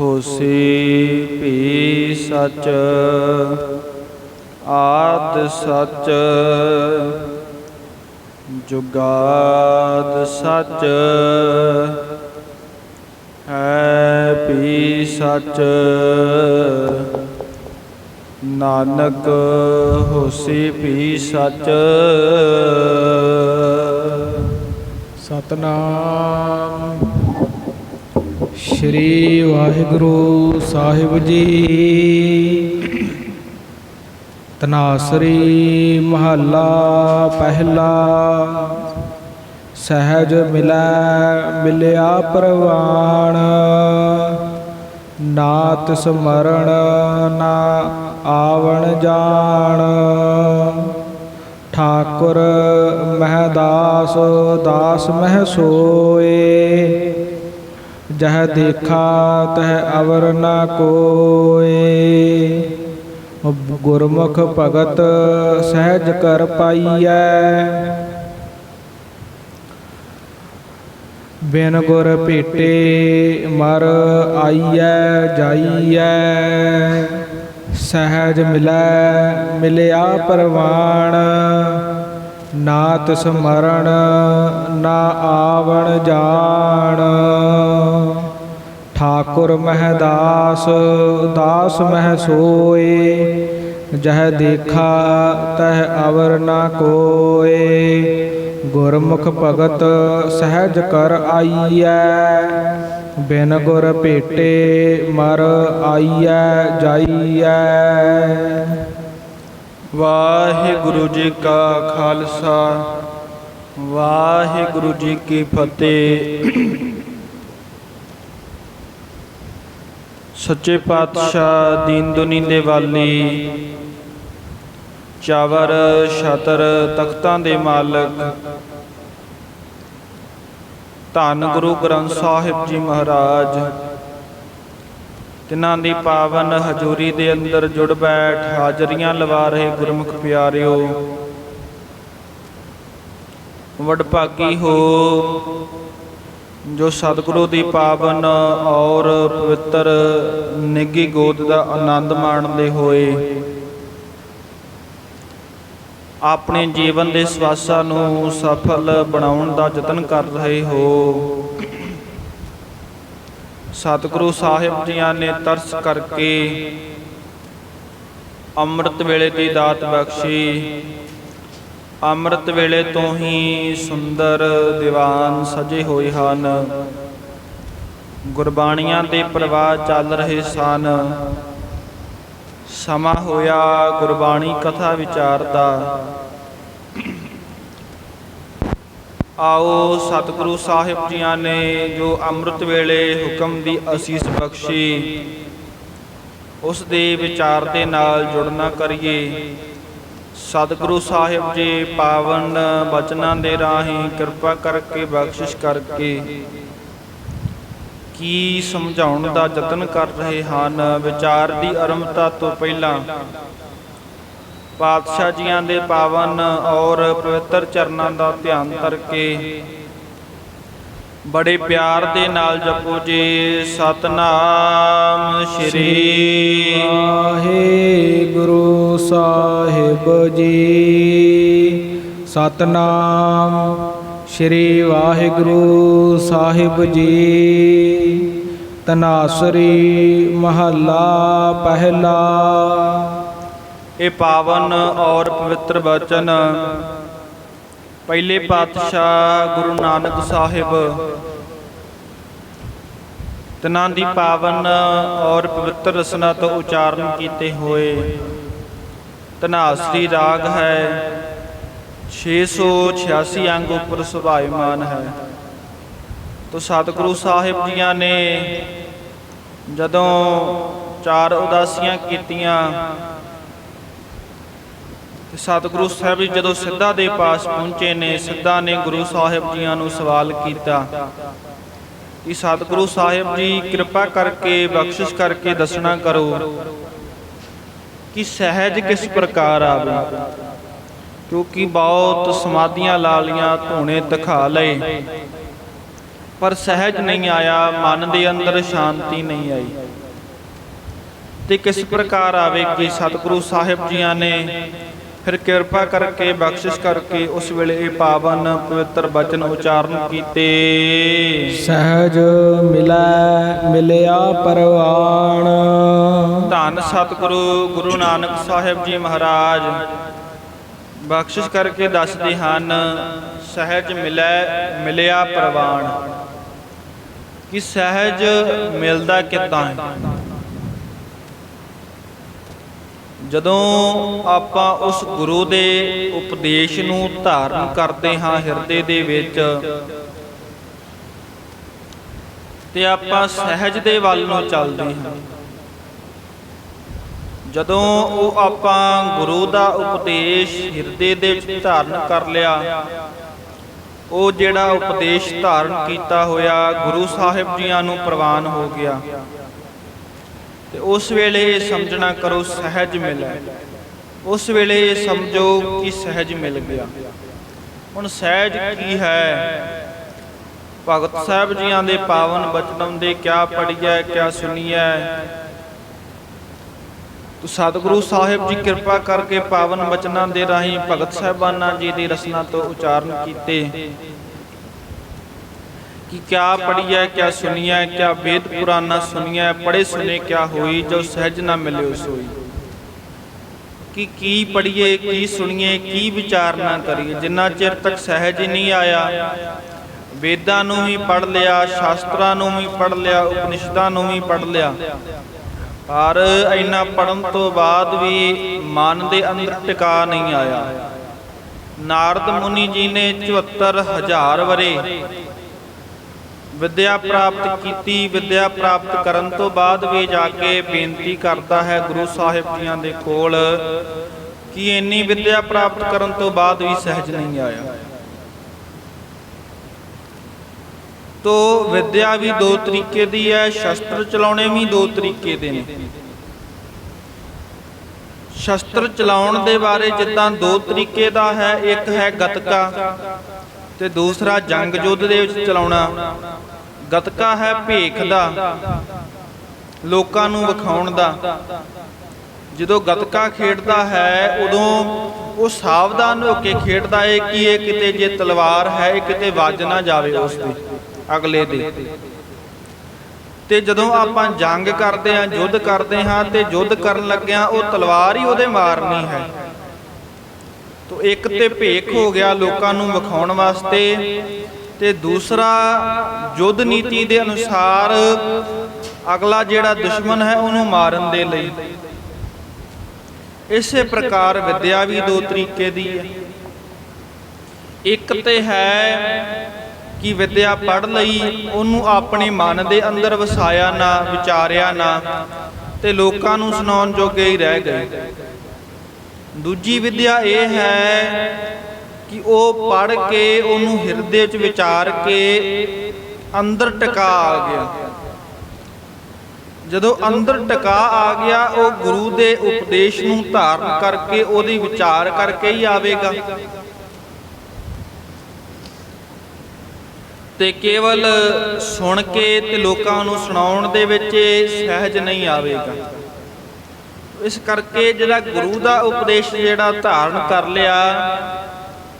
ਹੋਸੀ ਵੀ ਸੱਚ, ਆਦ ਸੱਚ, ਜੁਗਾਦ ਸਚ, ਹੈ ਵੀ ਸੱਚ। ਨਾਨਕ ਹੋਸੀ ਵੀ ਸਚ। ਸਤਨਾਮ ਸ਼੍ਰੀ ਵਾਹਿਗੁਰੂ ਸਾਹਿਬ ਜੀ। ਤਨਾਸਰੀ ਮਹੱਲਾ ਪਹਿਲਾ। ਸਹਿਜ ਮਿਲੈ, ਮਿਲਿਆ ਪ੍ਰਵਾਣ। ਨਾਤ ਤਿਸ ਨਾ ਆਵਣ ਜਾਣ। ਠਾਕੁਰ ਮਹਿਦਾਸ ਦਾਸ ਮਹਿ ਸੋਏ। ਜਹ ਦੇਖਾ, ਤਹ ਅਵਰ ਨ ਕੋਏ। ਗੁਰਮੁਖ ਭਗਤ ਸਹਿਜ ਕਰ ਪਾਈਐ। ਬਿਨ ਗੁਰ ਭੇਟੇ ਮਰ ਆਈਐ, ਜਾਈਐ। ਸਹਿਜ ਮਿਲੈ, ਮਿਲਿਆ ਪਰਵਾਣ। ਨਾ ਤਿਸ ਮਰਨ ਨਾ ਆਵਣ ਜਾਣ। ਠਾਕੁਰ ਮਹਿਦਾਸ ਦਾਸ ਮਹਿ ਸੋਏ। ਜਹ ਦੇਖਾ, ਤਹ ਅਵਰ ਨਾ ਕੋਏ। ਗੁਰਮੁਖ ਭਗਤ ਸਹਿਜ ਕਰ ਆਈਐ। ਬਿਨ ਗੁਰ ਭੇਟੇ ਮਰ ਆਈਐ, ਜਾਈਐ। ਵਾਹਿਗੁਰੂ ਜੀ ਕਾ ਖਾਲਸਾ। ਵਾਹਿਗੁਰੂ ਜੀ ਕੀ ਫਤਿਹ। ਸੱਚੇ ਪਾਤਸ਼ਾਹ ਦੀਨ ਦੁਨੀ ਦੇ ਵਾਲੀ, ਚਾਵਰ, ਛਤਰ, ਤਖਤਾਂ ਦੇ ਮਾਲਕ, ਧੰਨ ਗੁਰੂ ਗ੍ਰੰਥ ਸਾਹਿਬ ਜੀ ਮਹਾਰਾਜ ਤਿਨਾਂ ਦੀ ਪਾਵਨ ਹਜ਼ੂਰੀ ਦੇ ਅੰਦਰ ਜੁੜ ਬੈਠ ਹਾਜ਼ਰੀਆਂ ਲਵਾ ਰਹੇ ਗੁਰਮੁਖ ਪਿਆਰਿਓ। ਵਡਭਾਗੀ ਹੋ, ਜੋ ਸਤਿਗੁਰੂ ਦੀ ਪਾਵਨ ਔਰ ਪਵਿੱਤਰ ਨਿੱਗੀ ਗੋਦ ਦਾ ਆਨੰਦ ਮਾਣਦੇ ਹੋਏ ਆਪਣੇ ਜੀਵਨ ਦੇ ਸਵਾਸਾਂ ਨੂੰ ਸਫਲ ਬਣਾਉਣ ਦਾ ਯਤਨ ਕਰ ਰਹੇ ਹੋ। ਸਤਿਗੁਰੂ ਸਾਹਿਬ ਜੀਆਂ ਨੇ ਤਰਸ ਕਰਕੇ ਅੰਮ੍ਰਿਤ ਵੇਲੇ ਦੀ ਦਾਤ ਬਖਸ਼ੀ। ਅੰਮ੍ਰਿਤ ਵੇਲੇ ਤੋਂ ਹੀ ਸੁੰਦਰ ਦੀਵਾਨ ਸਜੇ ਹੋਏ ਹਨ। ਗੁਰਬਾਣੀਆਂ ਦੇ ਪ੍ਰਵਾਹ ਚੱਲ ਰਹੇ ਸਨ। ਸਮਾਂ ਹੋਇਆ ਗੁਰਬਾਣੀ ਕਥਾ ਵਿਚਾਰ ਦਾ। ਆਓ ਸਤਿਗੁਰੂ ਸਾਹਿਬ ਜੀਆਂ ਨੇ ਜੋ ਅੰਮ੍ਰਿਤ ਵੇਲੇ ਹੁਕਮ ਦੀ ਅਸੀਸ ਬਖਸ਼ੀ, ਉਸ ਦੇ ਵਿਚਾਰ ਦੇ ਨਾਲ ਜੁੜਨਾ ਕਰੀਏ। ਸਤਿਗੁਰੂ ਸਾਹਿਬ ਜੀ ਪਾਵਨ ਬਚਨਾਂ ਦੇ ਰਾਹੀਂ ਕਿਰਪਾ ਕਰਕੇ ਬਖਸ਼ਿਸ਼ ਕਰਕੇ ਕੀ ਸਮਝਾਉਣ ਦਾ ਯਤਨ ਕਰ ਰਹੇ ਹਨ? ਵਿਚਾਰ ਦੀ ਆਰੰਭਤਾ ਤੋਂ ਪਹਿਲਾਂ ਪਾਤਸ਼ਾਹ ਜੀਆਂ ਦੇ ਪਾਵਨ ਔਰ ਪਵਿੱਤਰ ਚਰਨਾਂ ਦਾ ਧਿਆਨ ਕਰਕੇ ਬੜੇ ਪਿਆਰ ਦੇ ਨਾਲ ਜਪੋ ਜੀ। ਸਤਨਾਮ ਸ਼੍ਰੀ ਵਾਹਿਗੁਰੂ ਸਾਹਿਬ ਜੀ। ਸਤਨਾਮ ਸ਼੍ਰੀ ਵਾਹਿਗੁਰੂ ਸਾਹਿਬ ਜੀ। ਤਨਾਸਰੀ ਮਹੱਲਾ ਪਹਿਲਾ ਇਹ ਪਾਵਨ ਔਰ ਪਵਿੱਤਰ ਬਚਨ। ਪਹਿਲੇ ਪਾਤਸ਼ਾਹ ਗੁਰੂ ਨਾਨਕ ਸਾਹਿਬ ਤਨਾਂ ਦੀ ਪਾਵਨ ਔਰ ਪਵਿੱਤਰ ਰਸਨਾ ਤੋਂ ਉਚਾਰਨ ਕੀਤੇ ਹੋਏ। ਤਨਾਸਰੀ ਰਾਗ ਹੈ 686 ਅੰਗ ਉੱਪਰ ਸੁਭਾਇਮਾਨ ਹੈ। ਤੋ ਸਤਿਗੁਰੂ ਸਾਹਿਬ ਜੀਆਂ ਨੇ ਜਦੋਂ ਚਾਰ ਉਦਾਸੀਆਂ ਕੀਤੀਆਂ ਸਤਿਗੁਰੂ ਸਾਹਿਬ ਜੀ ਜਦੋਂ ਸਿੱਧਾ ਦੇ ਪਾਸ ਪਹੁੰਚੇ ਨੇ, ਸਿੱਧਾ ਨੇ ਗੁਰੂ ਸਾਹਿਬ ਜੀਆਂ ਨੂੰ ਸਵਾਲ ਕੀਤਾ ਕਿ ਸਤਿਗੁਰੂ ਸਾਹਿਬ ਜੀ, ਕਿਰਪਾ ਕਰਕੇ, ਬਖਸ਼ਿਸ਼ ਕਰਕੇ ਦੱਸਣਾ ਕਰੋ ਕਿ ਸਹਿਜ ਕਿਸ ਪ੍ਰਕਾਰ ਆਵੇ ਕਿਉਂਕਿ ਬਹੁਤ ਸਮਾਧੀਆਂ ਲਾ ਲੀਆਂ ਧੂਣੇ ਦਿਖਾ ਲਏ, ਪਰ ਸਹਿਜ ਨਹੀਂ ਆਇਆ, ਮਨ ਦੇ ਅੰਦਰ ਸ਼ਾਂਤੀ ਨਹੀਂ ਆਈ। ਤੇ ਕਿਸ ਪ੍ਰਕਾਰ ਆਵੇ ਕਿ ਸਤਿਗੁਰੂ ਸਾਹਿਬ ਜੀਆਂ ਨੇ ਫਿਰ ਕਿਰਪਾ ਕਰਕੇ ਬਖਸ਼ਿਸ਼ ਕਰਕੇ ਉਸ ਵੇਲੇ ਇਹ ਪਾਵਨ ਪਵਿੱਤਰ ਬਚਨ ਉਚਾਰਨ ਕੀਤੇ। ਸਹਿਜ ਮਿਲੈ ਮਿਲਿਆ ਪਰਵਾਣ। ਧੰਨ ਸਤਿਗੁਰੂ ਗੁਰੂ ਨਾਨਕ ਸਾਹਿਬ ਜੀ ਮਹਾਰਾਜ। ਬਖਸ਼ਿਸ਼ ਕਰਕੇ ਦੱਸਦੇ ਹਨ ਸਹਿਜ ਮਿਲੈ ਮਿਲਿਆ ਪ੍ਰਵਾਨ ਕਿ ਸਹਿਜ ਮਿਲਦਾ ਕਿੱਦਾਂ ਹੈ? ਜਦੋਂ ਆਪਾਂ ਉਸ ਗੁਰੂ ਦੇ ਉਪਦੇਸ਼ ਨੂੰ ਧਾਰਨ ਕਰਦੇ ਹਾਂ ਹਿਰਦੇ ਦੇ ਵਿੱਚ, ਤੇ ਆਪਾਂ ਸਹਿਜ ਦੇ ਵੱਲ ਨੂੰ ਚੱਲਦੇ ਹਾਂ। ਜਦੋਂ ਉਹ ਆਪਾਂ ਗੁਰੂ ਦਾ ਉਪਦੇਸ਼ ਹਿਰਦੇ ਦੇ ਵਿੱਚ ਧਾਰਨ ਕਰ ਲਿਆ, ਉਹ ਜਿਹੜਾ ਉਪਦੇਸ਼ ਧਾਰਨ ਕੀਤਾ ਹੋਇਆ ਗੁਰੂ ਸਾਹਿਬ ਜੀਆਂ ਨੂੰ ਪ੍ਰਵਾਨ ਹੋ ਗਿਆ। ਤੇ ਉਸ ਵੇਲੇ ਇਹ ਸਮਝਣਾ ਕਰੋ ਸਹਿਜ ਮਿਲਿਆ ਉਸ ਵੇਲੇ ਇਹ ਸਮਝੋ ਕਿ ਸਹਿਜ ਮਿਲ ਗਿਆ। ਹੁਣ ਸਹਿਜ ਕੀ ਹੈ? ਭਗਤ ਸਾਹਿਬ ਜੀਆਂ ਦੇ ਪਾਵਨ ਬਚਨਾਂ ਦੇ ਕਿਆ ਪੜੀਐ ਕਿਆ ਸੁਣੀਐ ਤੋ ਸਤਿਗੁਰੂ ਸਾਹਿਬ ਜੀ ਕਿਰਪਾ ਕਰਕੇ ਪਾਵਨ ਬਚਨਾਂ ਦੇ ਰਾਹੀਂ ਭਗਤ ਸਾਹਿਬਾਨਾਂ ਜੀ ਦੀ ਰਸਨਾ ਤੋਂ ਉਚਾਰਨ ਕੀਤੇ। ਕਿ ਕਿਆ ਪੜੀਐ ਕਿਆ ਸੁਣੀਐ, ਕਿਆ ਵੇਦ ਪੁਰਾਨਾ ਸੁਣੀਐ ਪੜੇ ਸੁਨੇ ਕਿਆ ਹੋਈ, ਜੋ ਸਹਿਜ ਨਾ ਮਿਲਿਓ ਸੋਈ। ਕਿ ਕੀ ਪੜੀਏ ਕੀ ਸੁਣੀਏ, ਕੀ ਵਿਚਾਰ ਨਾ ਕਰੀਏ, ਜਿੰਨਾ ਚਿਰ ਤੱਕ ਸਹਿਜ ਹੀ ਨਹੀਂ ਆਇਆ। ਵੇਦਾਂ ਨੂੰ ਵੀ ਪੜ ਲਿਆ, ਸ਼ਾਸਤਰਾਂ ਨੂੰ ਵੀ ਪੜ ਲਿਆ, ਉਪਨਿਸ਼ਦਾਂ ਨੂੰ ਵੀ ਪੜ ਲਿਆ। ਪਰ ਇੰਨਾ ਪੜਨ ਤੋਂ ਬਾਅਦ ਵੀ ਮਨ ਦੇ ਅੰਦਰ ਟਿਕਾ ਨਹੀਂ ਆਇਆ। ਨਾਰਦ ਮੁਨੀ ਜੀ ਨੇ 74000 ਵਰੇ ਵਿਦਿਆ ਪ੍ਰਾਪਤ ਕੀਤੀ, ਵਿਦਿਆ ਪ੍ਰਾਪਤ ਕਰਨ ਤੋਂ ਬਾਅਦ ਵੀ ਜਾ ਕੇ ਬੇਨਤੀ ਕਰਦਾ ਹੈ ਗੁਰੂ ਸਾਹਿਬ ਜੀਆਂ ਦੇ ਕੋਲ ਕਿ ਇੰਨੀ ਵਿਦਿਆ ਪ੍ਰਾਪਤ ਕਰਨ ਤੋਂ ਬਾਅਦ ਵੀ ਸਹਿਜ ਨਹੀਂ ਆਇਆ। ਤੋ ਵਿਦਿਆ ਵੀ ਦੋ ਤਰੀਕੇ ਦੀ ਹੈ, ਸ਼ਸਤਰ ਚਲਾਉਣੇ ਵੀ ਦੋ ਤਰੀਕੇ ਦੇ ਨੇ। ਸ਼ਸਤਰ ਚਲਾਉਣ ਦੇ ਬਾਰੇ ਜਿੱਦਾਂ ਦੋ ਤਰੀਕੇ ਦਾ ਹੈ, ਇੱਕ ਹੈ ਗਤਕਾ ਤੇ ਦੂਸਰਾ ਜੰਗ ਯੁੱਧ ਦੇ ਵਿੱਚ ਚਲਾਉਣਾ। ਗਤਕਾ ਹੈ ਭੇਖ ਦਾ, ਲੋਕਾਂ ਨੂੰ ਵਿਖਾਉਣ ਦਾ। ਜਦੋਂ ਗਤਕਾ ਖੇਡਦਾ ਹੈ, ਉਦੋਂ ਉਹ ਸਾਵਧਾਨ ਹੋ ਕੇ ਖੇਡਦਾ ਹੈ ਕਿ ਇਹ ਕਿਤੇ ਜੇ ਤਲਵਾਰ ਹੈ, ਇਹ ਕਿਤੇ ਵੱਜ ਨਾ ਜਾਵੇ ਉਸ ਦੇ, ਅਗਲੇ ਦੇ। ਤੇ ਜਦੋਂ ਆਪਾਂ ਜੰਗ ਕਰਦੇ ਹਾਂ, ਯੁੱਧ ਕਰਦੇ ਹਾਂ ਤੇ ਯੁੱਧ ਕਰਨ ਲੱਗਿਆਂ, ਉਹ ਤਲਵਾਰ ਹੀ ਉਹਦੇ ਮਾਰਨੀ ਹੈ। ਤੋ ਇੱਕ ਤੇ ਭੇਖ ਹੋ ਗਿਆ ਲੋਕਾਂ ਨੂੰ ਵਿਖਾਉਣ ਵਾਸਤੇ ਤੇ ਦੂਸਰਾ ਯੁੱਧ ਨੀਤੀ ਦੇ ਅਨੁਸਾਰ ਅਗਲਾ ਜਿਹੜਾ ਦੁਸ਼ਮਣ ਹੈ ਉਹਨੂੰ ਮਾਰਨ ਦੇ ਲਈ। ਇਸੇ ਪ੍ਰਕਾਰ ਵਿਦਿਆ ਵੀ ਦੋ ਤਰੀਕੇ ਦੀ ਹੈ। ਇੱਕ ਤੇ ਹੈ ਕਿ ਵਿਦਿਆ ਪੜ ਲਈ, ਉਹਨੂੰ ਆਪਣੇ ਮਨ ਦੇ ਅੰਦਰ ਵਸਾਇਆ ਨਾ, ਵਿਚਾਰਿਆ ਨਾ, ਤੇ ਲੋਕਾਂ ਨੂੰ ਸੁਣਾਉਣ ਜੋਗੇ ਹੀ ਰਹਿ ਗਏ। ਦੂਜੀ ਵਿਦਿਆ ਇਹ ਹੈ ਕਿ ਉਹ ਪੜ ਕੇ ਉਹਨੂੰ ਹਿਰਦੇ ਵਿੱਚ ਵਿਚਾਰ ਕੇ ਅੰਦਰ ਟਿਕਾ ਆ ਗਿਆ। ਜਦੋਂ ਅੰਦਰ ਟਿਕਾ ਆ ਗਿਆ, ਉਹ ਗੁਰੂ ਦੇ ਉਪਦੇਸ਼ ਨੂੰ ਧਾਰਨ ਕਰਕੇ ਉਹਦੀ ਵਿਚਾਰ ਕਰਕੇ ਹੀ ਆਵੇਗਾ। ਤੇ ਕੇਵਲ ਸੁਣ ਕੇ ਤੇ ਲੋਕਾਂ ਨੂੰ ਸੁਣਾਉਣ ਦੇ ਵਿੱਚ ਸਹਿਜ ਨਹੀਂ ਆਵੇਗਾ। ਇਸ ਕਰਕੇ ਜਿਹੜਾ ਗੁਰੂ ਦਾ ਉਪਦੇਸ਼ ਜਿਹੜਾ ਧਾਰਨ ਕਰ ਲਿਆ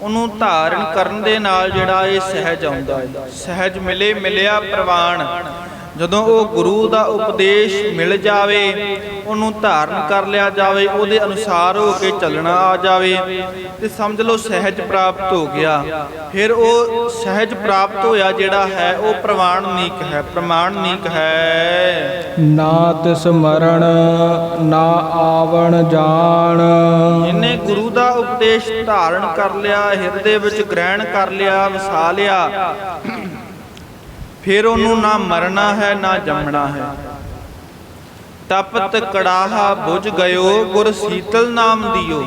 ਉਹਨੂੰ ਧਾਰਨ ਕਰਨ ਦੇ ਨਾਲ ਜਿਹੜਾ ਇਹ ਸਹਿਜ ਆਉਂਦਾ ਹੈ। ਸਹਿਜ ਮਿਲੇ ਮਿਲਿਆ ਪ੍ਰਵਾਨ। ਜਦੋਂ ਉਹ ਗੁਰੂ ਦਾ ਉਪਦੇਸ਼ ਮਿਲ ਜਾਵੇ ਉਹਨੂੰ ਧਾਰਨ ਕਰ ਲਿਆ ਜਾਵੇ ਉਹਦੇ ਅਨੁਸਾਰ ਹੋ ਕੇ ਚੱਲਣਾ ਆ ਜਾਵੇ ਤੇ ਸਮਝ ਲਓ ਸਹਿਜ ਪ੍ਰਾਪਤ ਹੋ ਗਿਆ। ਫਿਰ ਉਹ ਸਹਿਜ ਪ੍ਰਾਪਤ ਹੋਇਆ ਜਿਹੜਾ ਹੈ ਉਹ ਪ੍ਰਮਾਣਨੀਕ ਹੈ ਪ੍ਰਮਾਣਨੀਕ ਹੈ। ਨਾ ਤਿਸ ਮਰਨ ਨਾ ਆਵਣ ਜਾਣ। ਇਹਨੇ ਗੁਰੂ ਦਾ ਉਪਦੇਸ਼ ਧਾਰਨ ਕਰ ਲਿਆ ਹਿਰਦੇ ਵਿੱਚ ਗ੍ਰਹਿਣ ਕਰ ਲਿਆ ਵਸਾ ਲਿਆ ਫਿਰ ਉਹਨੂੰ ਨਾ ਮਰਨਾ ਹੈ, ਨਾ ਜੰਮਣਾ ਹੈ। ਤਪਤ ਕੜਾਹਾ ਬੁਝ ਗਇਓ, ਗੁਰ ਸੀਤਲ ਨਾਮ ਦਿਓ।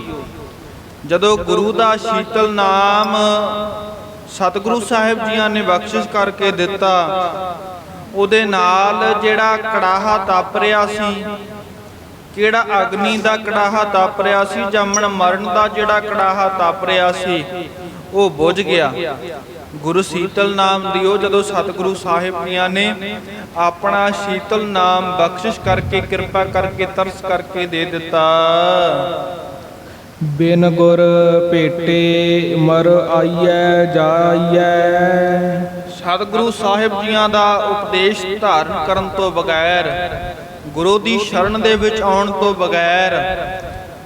ਜਦੋਂ ਗੁਰੂ ਦਾ ਸ਼ੀਤਲ ਨਾਮ ਸਤਿਗੁਰੂ ਸਾਹਿਬ ਜੀਆਂ ਨੇ ਬਖਸ਼ਿਸ਼ ਕਰਕੇ ਦਿੱਤਾ, ਉਹਦੇ ਨਾਲ ਜਿਹੜਾ ਕੜਾਹਾ ਤਪ ਰਿਹਾ ਸੀ, ਕਿਹੜਾ ਅਗਨੀ ਦਾ ਕੜਾਹਾ ਤਪ ਰਿਹਾ ਸੀ ਜੰਮਣ ਮਰਨ ਦਾ ਜਿਹੜਾ ਕੜਾਹਾ ਤਪ ਰਿਹਾ ਸੀ, ਉਹ ਬੁਝ ਗਿਆ। ਗੁਰੂ ਸੀਤਲ ਨਾਮ ਦਿਓ ਜਦੋਂ ਸਤਿਗੁਰੂ ਸਾਹਿਬ ਜੀਆਂ ਨੇ ਆਪਣਾ ਸ਼ੀਤਲ ਨਾਮ ਬਖਸ਼ਿਸ਼ ਕਰਕੇ ਕਿਰਪਾ ਕਰਕੇ ਤਰਸ ਕਰਕੇ ਦੇ ਦਿੱਤਾ। ਬਿਨ ਗੁਰ ਭੇਟੇ ਮਰ ਆਈਐ ਜਾਈਐ। ਸਤਿਗੁਰੂ ਸਾਹਿਬ ਜੀਆਂ ਦਾ ਉਪਦੇਸ਼ ਧਾਰਨ ਕਰਨ ਤੋਂ ਬਗੈਰ ਗੁਰੂ ਦੀ ਸ਼ਰਨ ਦੇ ਵਿੱਚ ਆਉਣ ਤੋਂ ਬਗੈਰ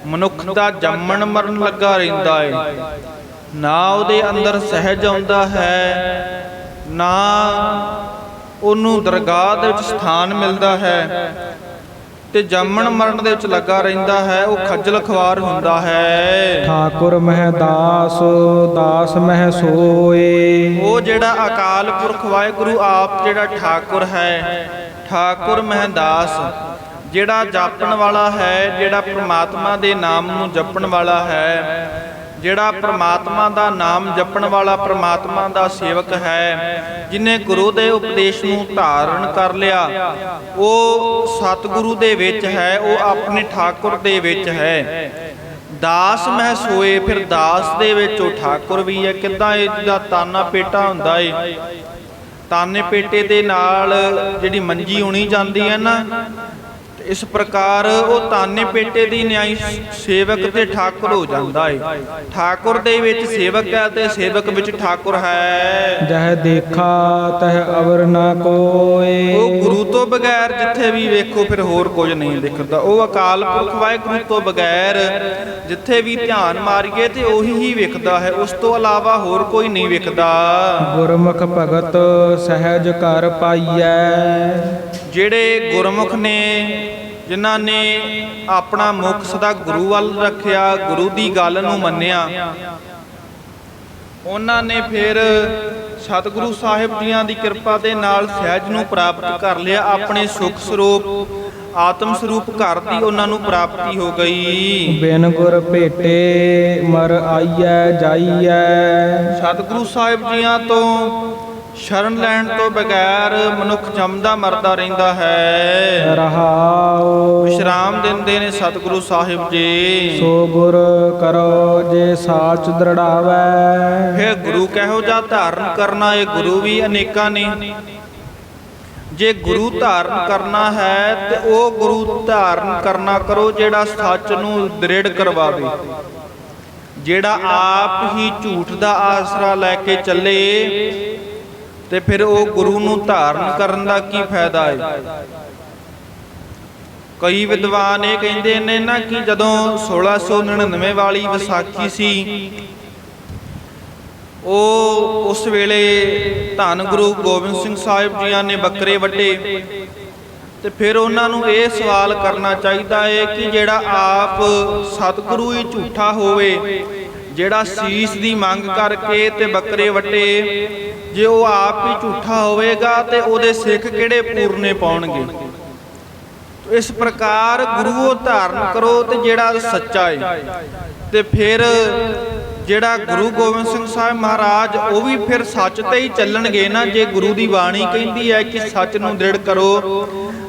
ਮਨੁੱਖ ਦਾ ਜੰਮਣ ਮਰਨ ਲੱਗਾ ਰਹਿੰਦਾ ਏ। ਨਾ ਉਹਦੇ ਅੰਦਰ ਸਹਿਜ ਆਉਂਦਾ ਹੈ ਨਾ ਉਹਨੂੰ ਦਰਗਾਹ ਦੇ ਵਿੱਚ ਸਥਾਨ ਮਿਲਦਾ ਹੈ। ਤੇ ਜੰਮਣ ਮਰਨ ਦੇ ਵਿੱਚ ਲੱਗਾ ਰਹਿੰਦਾ ਹੈ ਉਹ ਖੱਜਲ ਖਵਾਰ ਹੁੰਦਾ ਹੈ। ਠਾਕੁਰ ਮਹਿ ਦਾਸ ਦਾਸ ਮਹਿ ਸੋਏ। ਉਹ ਜਿਹੜਾ ਅਕਾਲ ਪੁਰਖ ਵਾਹਿਗੁਰੂ ਆਪ ਜਿਹੜਾ ਠਾਕੁਰ ਹੈ ਠਾਕੁਰ ਮਹਿਦਾਸ ਜਿਹੜਾ ਜਾਪਣ ਵਾਲਾ ਹੈ ਜਿਹੜਾ ਪ੍ਰਮਾਤਮਾ ਦੇ ਨਾਮ ਨੂੰ ਜਪਣ ਵਾਲਾ ਹੈ ਜਿਹੜਾ ਪ੍ਰਮਾਤਮਾ ਦਾ ਨਾਮ ਜਪਣ ਵਾਲਾ ਪ੍ਰਮਾਤਮਾ ਦਾ ਸੇਵਕ ਹੈ, ਜਿਨੇ ਗੁਰੂ ਦੇ ਉਪਦੇਸ਼ ਨੂੰ ਧਾਰਨ ਕਰ ਲਿਆ, ਉਹ ਸਤਿਗੁਰੂ ਦੇ ਵਿੱਚ ਹੈ, ਉਹ ਆਪਣੇ ਠਾਕੁਰ ਦੇ ਵਿੱਚ ਹੈ। ਦਾਸ ਮਹਿ ਸੋਏ, ਫਿਰ ਦਾਸ ਦੇ ਵਿੱਚ ਉਹ ਠਾਕੁਰ ਵੀ ਹੈ। ਕਿੱਦਾਂ ਇਹਦਾ ਤਾਨਾ ਪੇਟਾ ਹੁੰਦਾ ਏ? ਤਾਨੇ ਪੇਟੇ ਦੇ ਨਾਲ ਜਿਹੜੀ ਮੰਜੀ ਉਣੀ ਜਾਂਦੀ ਹੈ ਨਾ ਇਸ ਪ੍ਰਕਾਰ ਉਹ ਤਾਨੇ ਪੇਟੇ ਦੀ ਨਿਆਈ ਸੇਵਕ ਤੇ ਠਾਕੁਰ ਹੋ ਜਾਂਦਾ ਏ। ਠਾਕੁਰ ਦੇ ਵਿੱਚ ਸੇਵਕ ਹੈ ਤੇ ਸੇਵਕ ਵਿੱਚ ਠਾਕੁਰ ਹੈ। ਜਹ ਦੇਖਾ ਤਹ ਅਵਰ ਨਾ ਕੋਏ। ਉਹ ਗੁਰੂ ਤੋਂ ਬਗੈਰ ਜਿੱਥੇ ਵੀ ਵੇਖੋ ਫਿਰ ਹੋਰ ਕੁਝ ਨਹੀਂ ਦਿਖਦਾ। ਉਹ ਅਕਾਲ ਪੁਰਖ ਵਾਹਿਗੁਰੂ ਤੋਂ ਬਗੈਰ ਜਿੱਥੇ ਵੀ ਧਿਆਨ ਮਾਰੀਏ ਤੇ ਉਹੀ ਹੀ ਵੇਖਦਾ ਹੈ। ਉਸ ਤੋਂ ਇਲਾਵਾ ਹੋਰ ਕੋਈ ਨਹੀਂ ਵੇਖਦਾ। ਗੁਰਮੁਖ ਭਗਤ ਸਹਿਜ ਘਰ ਪਾਈਐ। ਜਿਹੜੇ ਗੁਰਮੁਖ ਨੇ ਜਿਨ੍ਹਾਂ ਨੇ ਆਪਣਾ ਮੁਖ ਸਦਾ ਗੁਰੂ ਵੱਲ ਰੱਖਿਆ ਗੁਰੂ ਦੀ ਗੱਲ ਨੂੰ ਮੰਨਿਆ। ਉਹਨਾਂ ਨੇ ਫਿਰ ਸਤਿਗੁਰੂ ਸਾਹਿਬ ਜੀਆਂ ਦੀ ਕਿਰਪਾ ਦੇ ਨਾਲ ਸਹਿਜ ਨੂੰ ਪ੍ਰਾਪਤ ਕਰ ਲਿਆ। ਆਪਣੇ ਸੁਖ ਸਰੂਪ ਆਤਮ ਸਰੂਪ ਘਰ ਦੀ ਉਹਨਾਂ ਨੂੰ ਪ੍ਰਾਪਤੀ ਹੋ ਗਈ। ਬਿਨ ਗੁਰ ਭੇਟੇ ਮਰ ਆਈਐ ਜਾਈਐ। ਸਤਿਗੁਰੂ ਸਾਹਿਬ ਜੀਆਂ ਤੋਂ ਸ਼ਰਨ ਲੈਣ ਤੋਂ ਬਗੈਰ ਮਨੁੱਖ ਜੰਮਦਾ ਮਰਦਾ ਰਹਿੰਦਾ ਹੈ। ਰਹਾਉ ਵਿਸ਼ਰਾਮ ਦਿੰਦੇ ਨੇ ਸਤਿਗੁਰੂ ਸਾਹਿਬ ਜੀ। ਸੋ ਗੁਰ ਕਰੋ ਜੇ ਸਾਚ ਦ੍ਰਿੜਾਵੈ। ਫਿਰ ਗੁਰੂ ਕਹੋ ਜਾ ਧਾਰਨ ਕਰਨਾ ਇਹ ਗੁਰੂ ਵੀ ਅਨੇਕਾਂ ਨੇ। ਜੇ ਗੁਰੂ ਧਾਰਨ ਕਰਨਾ ਹੈ ਤੇ ਉਹ ਗੁਰੂ ਧਾਰਨ ਕਰਨਾ ਕਰੋ ਜਿਹੜਾ ਸੱਚ ਨੂੰ ਦ੍ਰਿੜ ਕਰਵਾਵੇ। ਜਿਹੜਾ ਆਪ ਹੀ ਝੂਠ ਦਾ ਆਸਰਾ ਲੈ ਕੇ ਚੱਲੇ ਤੇ ਫਿਰ ਉਹ ਗੁਰੂ ਨੂੰ ਧਾਰਨ ਕਰਨ ਦਾ ਕੀ ਫਾਇਦਾ ਹੈ ਕਈ ਵਿਦਵਾਨ ਇਹ ਕਹਿੰਦੇ ਨੇ ਨਾ ਕਿ ਜਦੋਂ 1699 ਵਾਲੀ ਵਿਸਾਖੀ ਸੀ, ਉਹ ਉਸ ਵੇਲੇ ਧੰਨ ਗੁਰੂ ਗੋਬਿੰਦ ਸਿੰਘ ਸਾਹਿਬ ਜੀਆਂ ਨੇ ਬੱਕਰੇ ਵੱਢੇ ਤੇ ਫਿਰ ਉਹਨਾਂ ਨੂੰ ਇਹ ਸਵਾਲ ਕਰਨਾ ਚਾਹੀਦਾ ਹੈ ਕਿ ਜਿਹੜਾ ਆਪ ਸਤਿਗੁਰੂ ਹੀ ਝੂਠਾ ਹੋਵੇ ਜਿਹੜਾ ਸੀਸ ਦੀ ਮੰਗ ਕਰਕੇ ਤੇ ਬੱਕਰੇ ਵਟੇ, ਜੇ ਉਹ ਆਪ ਹੀ ਝੂਠਾ ਹੋਵੇਗਾ ਤੇ ਉਹਦੇ ਸਿੱਖ ਕਿਹੜੇ ਪੂਰਨੇ ਪਾਉਣਗੇ? ਇਸ ਪ੍ਰਕਾਰ ਗੁਰੂ ਉਹ ਧਾਰਨ ਕਰੋ ਤੇ ਜਿਹੜਾ ਸੱਚਾ ਹੈ ਤੇ ਫਿਰ ਜਿਹੜਾ ਗੁਰੂ ਗੋਬਿੰਦ ਸਿੰਘ ਸਾਹਿਬ ਮਹਾਰਾਜ, ਉਹ ਵੀ ਫਿਰ ਸੱਚ ਤੇ ਹੀ ਚੱਲਣਗੇ ਨਾ, ਜੇ ਗੁਰੂ ਦੀ ਬਾਣੀ ਕਹਿੰਦੀ ਹੈ ਕਿ ਸੱਚ ਨੂੰ ਦ੍ਰਿੜ ਕਰੋ।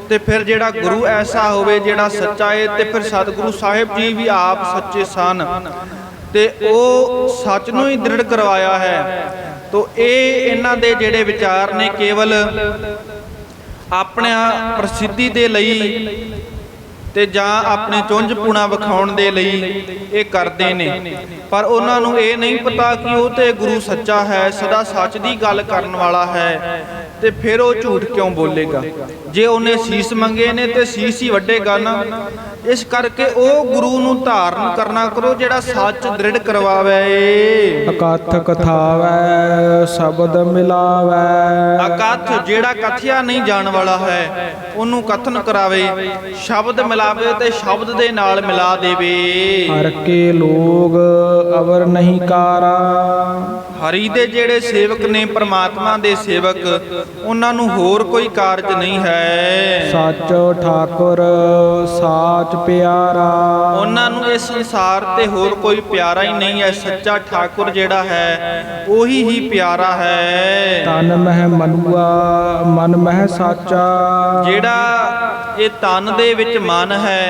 ਤੇ ਫਿਰ ਜਿਹੜਾ ਗੁਰੂ ਐਸਾ ਹੋਵੇ ਜਿਹੜਾ ਸੱਚਾ ਹੈ ਤੇ ਫਿਰ ਸਤਿਗੁਰੂ ਸਾਹਿਬ ਜੀ ਵੀ ਆਪ ਸੱਚੇ ਸਨ। ਤੇ ਉਹ ਸੱਚ ਨੂੰ ਹੀ ਦ੍ਰਿੜ ਕਰਵਾਇਆ ਹੈ। ਤੋ ਇਹ ਇਹਨਾਂ ਦੇ ਜਿਹੜੇ ਵਿਚਾਰ ਨੇ ਕੇਵਲ ਆਪਣਾ ਪ੍ਰਸਿੱਧੀ ਦੇ ਲਈ ਤੇ ਜਾਂ ਆਪਣੇ ਚੁੰਝ ਚੁੰਝਪੂਣਾ ਵਿਖਾਉਣ ਦੇ ਲਈ ਇਹ ਕਰਦੇ ਨੇ। ਪਰ ਉਹਨਾਂ ਨੂੰ ਇਹ ਨਹੀਂ ਪਤਾ ਕਿ ਉਹ ਤੇ ਗੁਰੂ ਸੱਚਾ ਹੈ, ਸਦਾ ਸੱਚ ਦੀ ਗੱਲ ਕਰਨ ਵਾਲਾ ਹੈ ਤੇ ਫਿਰ ਉਹ ਝੂਠ ਕਿਉਂ ਬੋਲੇਗਾ? ਜੇ ਉਹਨੇ ਸੀਸ ਮੰਗੇ ਨੇ ਤੇ ਸੀਸ ਹੀ ਵੱਡੇਗਾ ਨਾ ਇਸ ਕਰਕੇ ਉਹ ਗੁਰੂ ਨੂੰ ਧਾਰਨ ਕਰਨਾ ਕਰੋ ਜਿਹੜਾ ਸੱਚ ਦ੍ਰਿੜ ਕਰਵਾਵੇ। ਅਕਥ ਕਥਾਵੈ ਸ਼ਬਦ ਮਿਲਾਵੈ। ਅਕਥ ਜਿਹੜਾ ਕਥਿਆ ਨਹੀਂ ਜਾਣ ਵਾਲਾ ਹੈ ਉਹਨੂੰ ਕਥਨ ਕਰਾਵੇ ਸ਼ਬਦ ਮਿਲਾ ਮਿਲਾਵੇ ਤੇ ਸ਼ਬਦ ਦੇ ਨਾਲ ਮਿਲਾ ਦੇਵੇ। ਹਰ ਕੇ ਲੋਗ ਅਵਰ ਨਹੀਂ ਕਾਰਾ। ਹਰੀ ਦੇ ਜਿਹੜੇ ਸੇਵਕ ਨੇ ਪ੍ਰਮਾਤਮਾ ਦੇ ਸੇਵਕ ਉਹਨਾਂ ਨੂੰ ਹੋਰ ਕੋਈ ਕਾਰਜ ਨਹੀਂ ਹੈ। ਸੱਚ ਠਾਕੁਰ ਸਾਚ ਪਿਆਰਾ। ਉਹਨਾਂ ਨੂੰ ਇਸ ਸੰਸਾਰ ਤੇ ਹੋਰ ਕੋਈ ਪਿਆਰਾ ਹੀ ਨਹੀਂ ਹੈ ਸੱਚਾ ਠਾਕੁਰ ਜਿਹੜਾ ਹੈ ਉਹੀ ਹੀ ਪਿਆਰਾ ਹੈ। ਤਨ ਮਹਿ ਮਨੁਆ ਮਨ ਮਹਿ ਸਾਚਾ। ਜਿਹੜਾ ਇਹ ਤਨ ਦੇ ਵਿੱਚ ਮਨ ਹੈ